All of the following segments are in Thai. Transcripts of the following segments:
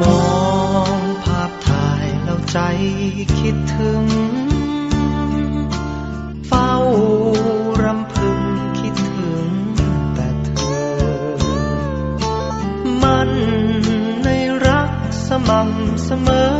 มองภาพถ่ายแล้วใจคิดถึง เฝ้ารำพึงคิดถึงแต่เธอ มันในรักสม่ำเสมอ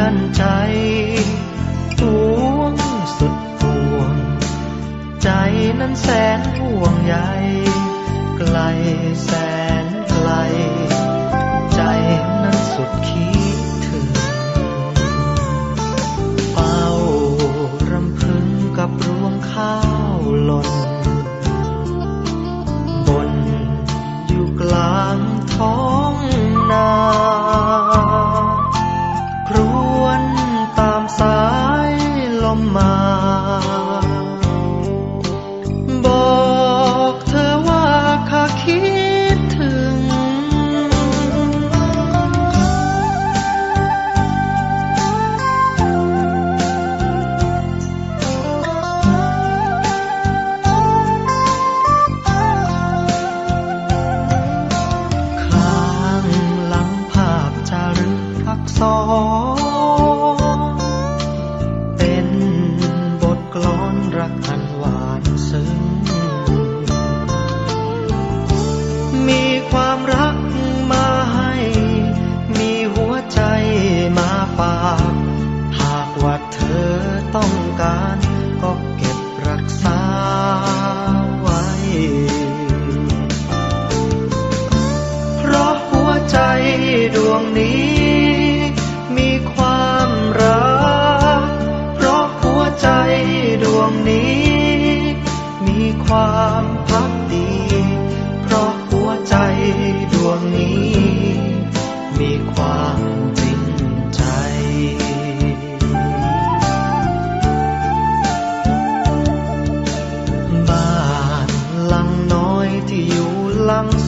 กันใจหวงสุดปวง ใจนั้นแสนห่วงใยไกลแสนไกล ใจนั้นสุดคิดถึงเฝ้ารำพึงกับรวงข้าวหล่น บนอยู่กลางท้อง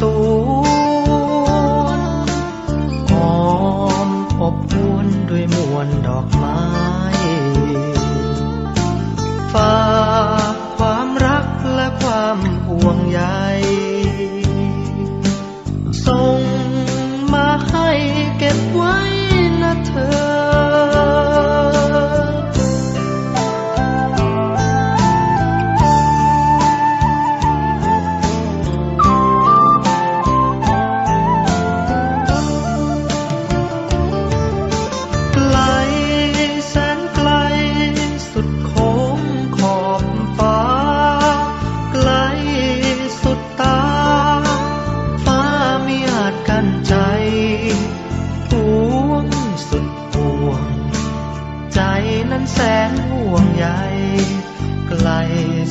สวนหอมอบอวน ด้วยมวลดอกไม้ฝากความรักและความห่วงใยส่งมาให้เก็บไว้นะเธอ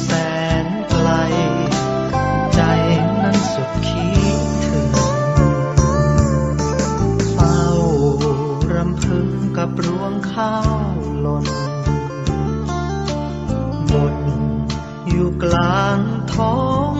แสนไกล ใจนั้นสุดคิดถึงเฝ้ารำพึงกับรวงข้าวหล่นหมอยู่กลางท้อง